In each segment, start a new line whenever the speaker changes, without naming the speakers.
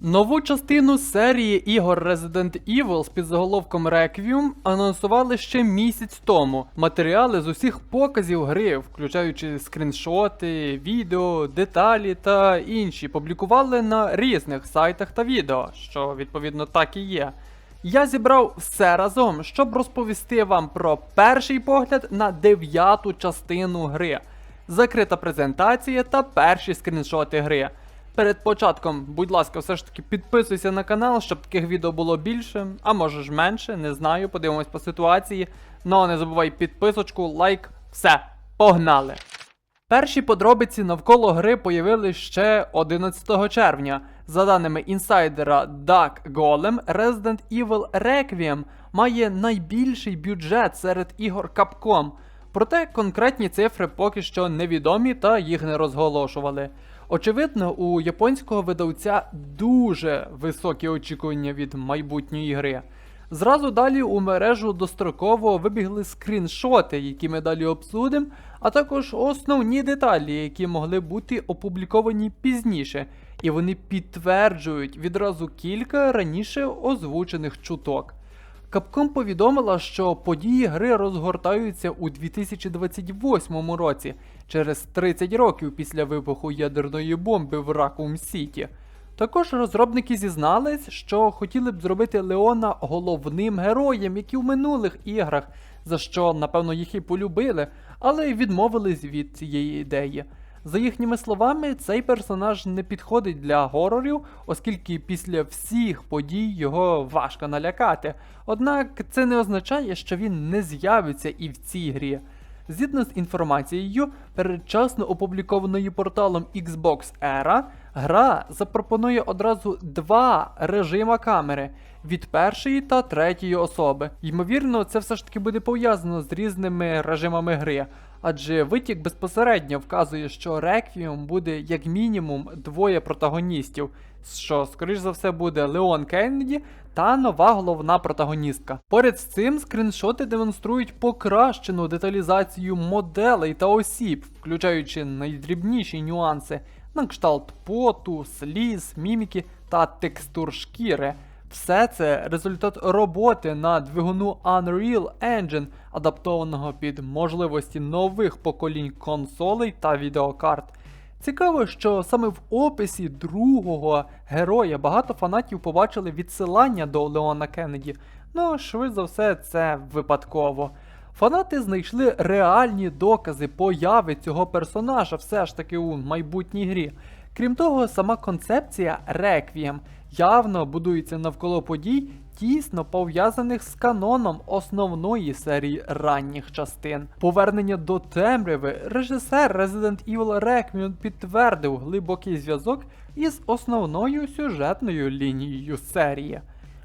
Нову частину серії ігор Resident Evil з підзаголовком Requiem анонсували ще місяць тому. Матеріали з усіх показів гри, включаючи скріншоти, відео, деталі та інші, публікували на різних сайтах та відео, що відповідно так і є. Я зібрав все разом, щоб розповісти вам про перший погляд на дев'яту частину гри, закрита презентація та перші скріншоти гри. Перед початком, будь ласка, все ж таки підписуйся на канал, щоб таких відео було більше, а може ж менше, не знаю, подивимось по ситуації. Ну а не забувай підписочку, лайк, все, погнали! Перші подробиці навколо гри появились ще 11 червня. За даними інсайдера Duck Golem, Resident Evil Requiem має найбільший бюджет серед ігор Capcom. Проте конкретні цифри поки що невідомі та їх не розголошували. Очевидно, у японського видавця дуже високі очікування від майбутньої гри. Зразу далі у мережу достроково вибігли скріншоти, які ми далі обсудимо, а також основні деталі, які могли бути опубліковані пізніше, і вони підтверджують відразу кілька раніше озвучених чуток. Capcom повідомила, що події гри розгортаються у 2028 році, через 30 років після вибуху ядерної бомби в Ракум Сіті. Також розробники зізнались, що хотіли б зробити Леона головним героєм, як і в минулих іграх, за що, напевно, їх і полюбили, але відмовились від цієї ідеї. За їхніми словами, цей персонаж не підходить для горорів, оскільки після всіх подій його важко налякати. Однак це не означає, що він не з'явиться і в цій грі. Згідно з інформацією, передчасно опублікованою порталом Xbox Era, гра запропонує одразу два режима камери від першої та третьої особи. Ймовірно, це все ж таки буде пов'язано з різними режимами гри, адже витік безпосередньо вказує, що Requiem буде як мінімум двоє протагоністів, що, скоріш за все, буде Леон Кеннеді та нова головна протагоністка. Поряд з цим скріншоти демонструють покращену деталізацію моделей та осіб, включаючи найдрібніші нюанси на кшталт поту, сліз, міміки та текстур шкіри. Все це результат роботи на двигуну Unreal Engine, адаптованого під можливості нових поколінь консолей та відеокарт. Цікаво, що саме в описі другого героя багато фанатів побачили відсилання до Леона Кеннеді. Ну, швидше за все, це випадково. Фанати знайшли реальні докази появи цього персонажа все ж таки у майбутній грі. Крім того, сама концепція Реквієм явно будується навколо подій, тісно пов'язаних з каноном основної серії ранніх частин. Повернення до темряви режисер Resident Evil Requiem підтвердив глибокий зв'язок із основною сюжетною лінією серії.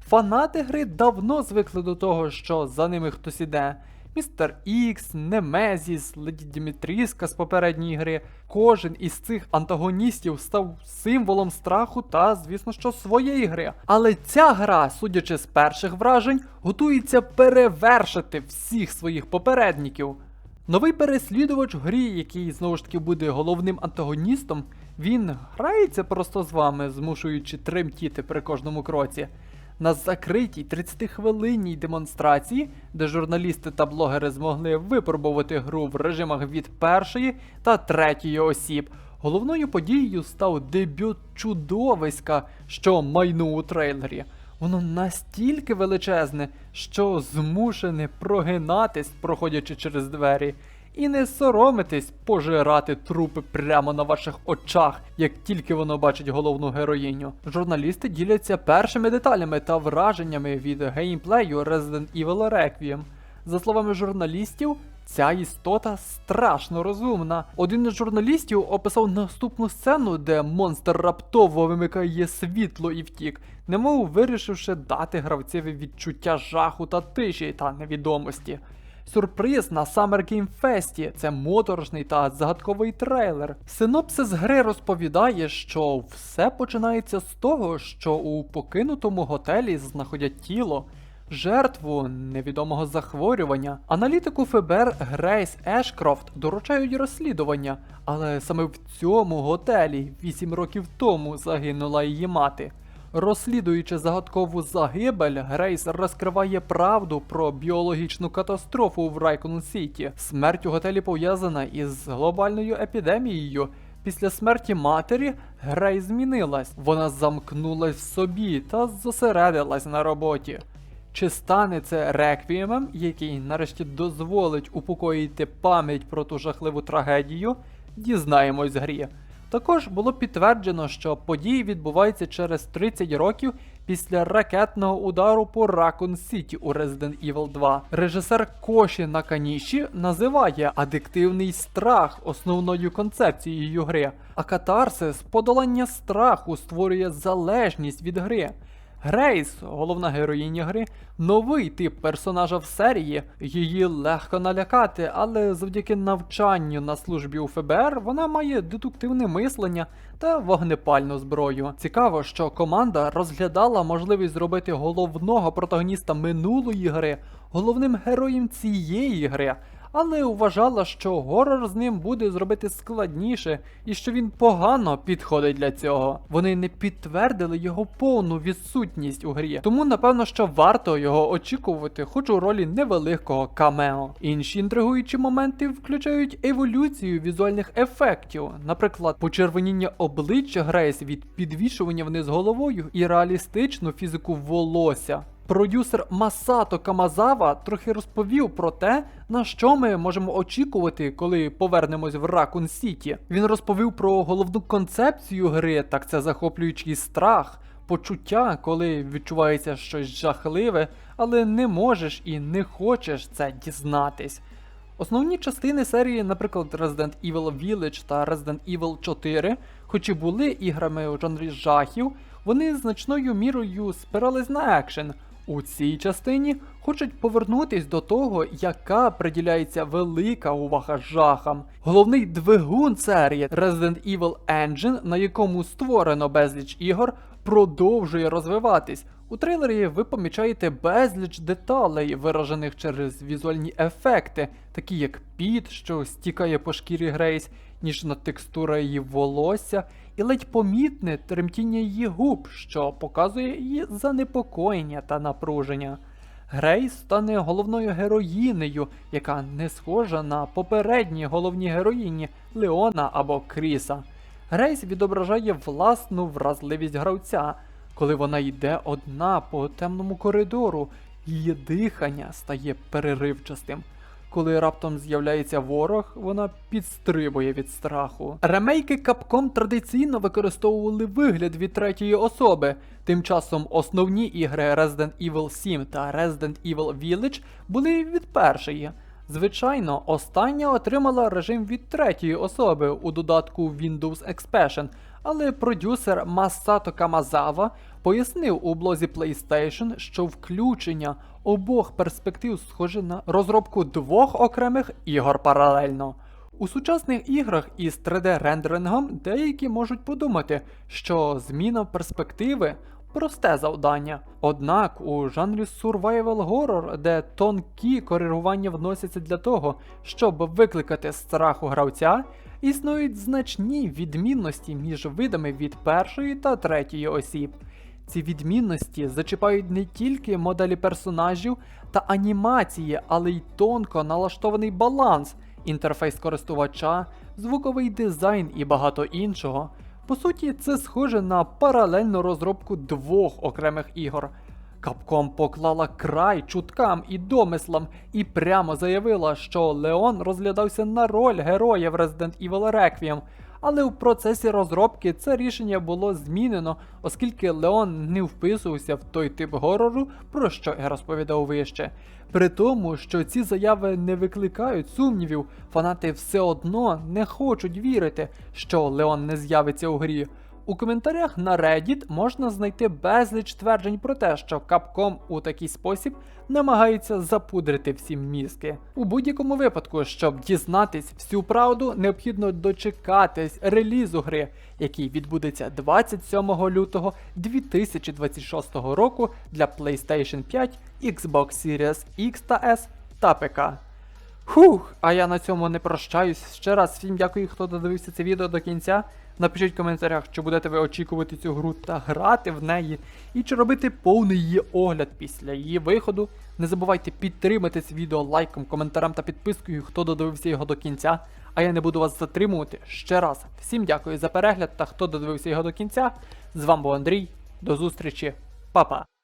Фанати гри давно звикли до того, що за ними хтось іде. Містер Ікс, Немезіс, Леді Дімітріска з попередньої гри. Кожен із цих антагоністів став символом страху та, звісно, що своєї гри. Але ця гра, судячи з перших вражень, готується перевершити всіх своїх попередників. Новий переслідувач в грі, який знову ж таки буде головним антагоністом, він грається просто з вами, змушуючи тремтіти при кожному кроці. На закритій 30-хвилинній демонстрації, де журналісти та блогери змогли випробувати гру в режимах від першої та третьої осіб, головною подією став дебют чудовиська, що майнув у трейлері. Воно настільки величезне, що змушене прогинатись, проходячи через двері, і не соромитись пожирати трупи прямо на ваших очах, як тільки воно бачить головну героїню. Журналісти діляться першими деталями та враженнями від геймплею Resident Evil Requiem. За словами журналістів, ця істота страшно розумна. Один із журналістів описав наступну сцену, де монстр раптово вимикає світло і втік, немов вирішивши дати гравцеві відчуття жаху та тиші та невідомості. Сюрприз на Summer Game Fest – це моторошний та загадковий трейлер. Синопсис гри розповідає, що все починається з того, що у покинутому готелі знаходять тіло, жертву невідомого захворювання. Аналітику ФБР Грейс Ешкрофт доручають розслідування, але саме в цьому готелі 8 років тому загинула її мати. Розслідуючи загадкову загибель, Грейс розкриває правду про біологічну катастрофу в Райкон Сіті. Смерть у готелі пов'язана із глобальною епідемією. Після смерті матері Грейс змінилась. Вона замкнулась в собі та зосередилась на роботі. Чи стане це реквіємом, який нарешті дозволить упокоїти пам'ять про ту жахливу трагедію, дізнаємось з грі. Також було підтверджено, що події відбуваються через 30 років після ракетного удару по Raccoon City у Resident Evil 2. Режисер Коші Наканіші називає адиктивний страх основною концепцією гри, а катарсис подолання страху створює залежність від гри. Грейс, головна героїня гри, новий тип персонажа в серії. Її легко налякати, але завдяки навчанню на службі у ФБР вона має дедуктивне мислення та вогнепальну зброю. Цікаво, що команда розглядала можливість зробити головного протагоніста минулої гри головним героєм цієї гри. Але вважала, що горор з ним буде зробити складніше і що він погано підходить для цього. Вони не підтвердили його повну відсутність у грі, тому напевно, що варто його очікувати, хоч у ролі невеликого камео. Інші інтригуючі моменти включають еволюцію візуальних ефектів, наприклад, почервоніння обличчя Грейс від підвішування вниз головою і реалістичну фізику волосся. Продюсер Масато Камазава трохи розповів про те, на що ми можемо очікувати, коли повернемось в Ракун Сіті. Він розповів про головну концепцію гри, так це захоплюючий страх, почуття, коли відчувається щось жахливе, але не можеш і не хочеш це дізнатись. Основні частини серії, наприклад, Resident Evil Village та Resident Evil 4, хоч і були іграми у жанрі жахів, вони значною мірою спирались на екшен. У цій частині хочуть повернутись до того, яка приділяється велика увага жахам. Головний двигун серії Resident Evil Engine, на якому створено безліч ігор, продовжує розвиватись. У трейлері ви помічаєте безліч деталей, виражених через візуальні ефекти, такі як піт, що стікає по шкірі Грейс, ніжна текстура її волосся, і ледь помітне тремтіння її губ, що показує її занепокоєння та напруження. Грейс стане головною героїнею, яка не схожа на попередні головні героїні Леона або Кріса. Грейс відображає власну вразливість гравця. Коли вона йде одна по темному коридору, її дихання стає переривчастим. Коли раптом з'являється ворог, вона підстрибує від страху. Ремейки Capcom традиційно використовували вигляд від третьої особи. Тим часом основні ігри Resident Evil 7 та Resident Evil Village були від першої. Звичайно, остання отримала режим від третьої особи у додатку Windows Expansion, але продюсер Масато Камазава пояснив у блозі PlayStation, що включення обох перспектив схоже на розробку двох окремих ігор паралельно. У сучасних іграх із 3D-рендерингом деякі можуть подумати, що зміна перспективи просте завдання. Однак у жанрі survival horror, де тонкі коригування вносяться для того, щоб викликати страх у гравця, існують значні відмінності між видами від першої та третьої осіб. Ці відмінності зачіпають не тільки моделі персонажів та анімації, але й тонко налаштований баланс, інтерфейс користувача, звуковий дизайн і багато іншого. По суті, це схоже на паралельну розробку двох окремих ігор. Capcom поклала край чуткам і домислам і прямо заявила, що Леон розглядався на роль героя в Resident Evil Requiem, але у процесі розробки це рішення було змінено, оскільки Леон не вписувався в той тип горору, про що я розповідав вище. При тому, що ці заяви не викликають сумнівів, фанати все одно не хочуть вірити, що Леон не з'явиться у грі. У коментарях на Reddit можна знайти безліч тверджень про те, що Capcom у такий спосіб намагається запудрити всім мізки. У будь-якому випадку, щоб дізнатись всю правду, необхідно дочекатись релізу гри, який відбудеться 27 лютого 2026 року для PlayStation 5, Xbox Series X та S та ПК. Хух, а я на цьому не прощаюсь. Ще раз всім дякую, хто додивився це відео до кінця. Напишіть в коментарях, чи будете ви очікувати цю гру та грати в неї, і чи робити повний її огляд після її виходу. Не забувайте підтримати це відео лайком, коментарем та підпискою, хто додивився його до кінця. А я не буду вас затримувати ще раз. Всім дякую за перегляд та хто додивився його до кінця. З вами був Андрій. До зустрічі, Па-па!